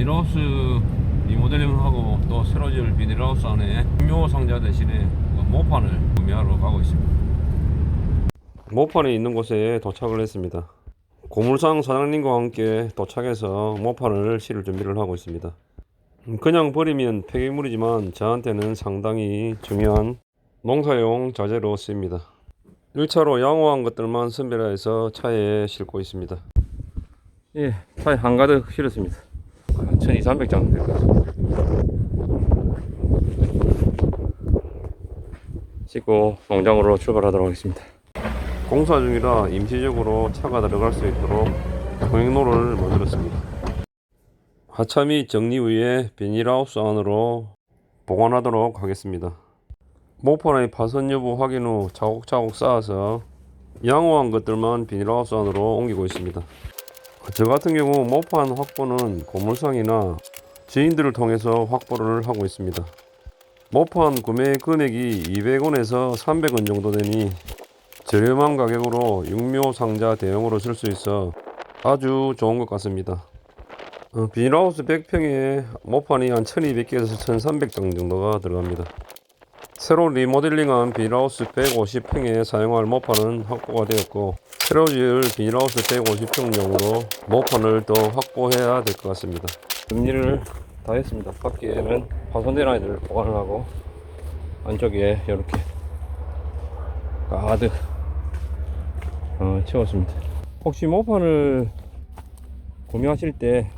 비닐하우스 리모델링하고 또 새로 지을 비닐하우스 안에 묘 상자 대신에 그 모판을 구매하러 가고 있습니다. 모판이 있는 곳에 도착을 했습니다. 고물상 사장님과 함께 도착해서 모판을 실을 준비를 하고 있습니다. 음, 그냥 버리면 폐기물이지만 저한테는 상당히 중요한 농사용 자재로 쓰입니다. 1차로 양호한 것들만 선별해서 차에 싣고 있습니다. 예, 차에 한가득 실었습니다. 1200장 될것 같습니다. 싣고 농장으로 출발하도록 하겠습니다. 공사 중이라 임시적으로 차가 들어갈 수 있도록 통행로를 만들었습니다. 하참이 정리 후에 비닐하우스 안으로 보관하도록 하겠습니다. 모판의 파손 여부 확인 후 차곡차곡 쌓아서 양호한 것들만 비닐하우스 안으로 옮기고 있습니다. 저 같은 경우 모판 확보는 고물상이나 지인들을 통해서 확보를 하고 있습니다. 모판 구매 금액이 200원에서 300원 정도 되니 저렴한 가격으로 육묘 상자 대용으로 쓸 수 있어 아주 좋은 것 같습니다. 어, 비닐하우스 100평에 모판이 한 1200개에서 1300장 정도가 들어갑니다. 새로 리모델링한 비닐하우스 150평에 사용할 모판은 확보가 되었고 새로 지을 비닐하우스 150평용으로 모판을 더 확보해야 될 것 같습니다. 정리를 다 했습니다. 밖에는 파손된 아이들을 보관을 하고 안쪽에 이렇게 가득 어, 채웠습니다. 혹시 모판을 구매하실 때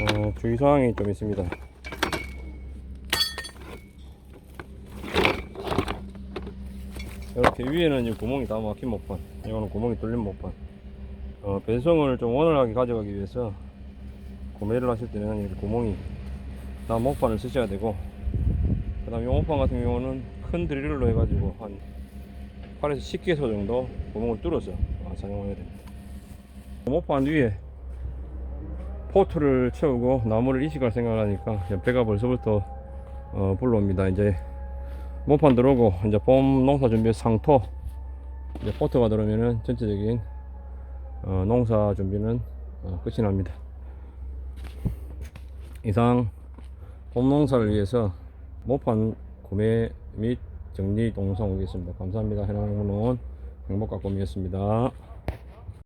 어, 주의사항이 좀 있습니다. 이렇게 위에는 이제 구멍이 다 막힌 모판, 이거는 구멍이 뚫린 모판. 어, 배송을 좀 원활하게 가져가기 위해서 구매를 하실 때는 이렇게 구멍이 다 모판을 쓰셔야 되고, 그 다음 이 모판 같은 경우는 큰 드릴로 해가지고 한 8에서 10개소 정도 구멍을 뚫어서 어, 사용해야 됩니다. 모판 위에 포트를 채우고 나무를 이식할 생각을 하니까 배가 벌써부터 어, 불러옵니다. 이제 모판 들어오고 이제 봄 농사 준비 상토 이제 포트가 들어오면은 전체적인 어, 농사 준비는 어, 끝이 납니다. 이상 봄 농사를 위해서 모판 구매 및 정리 동영상 오겠습니다. 감사합니다. 해남농원 행복가꿈이었습니다.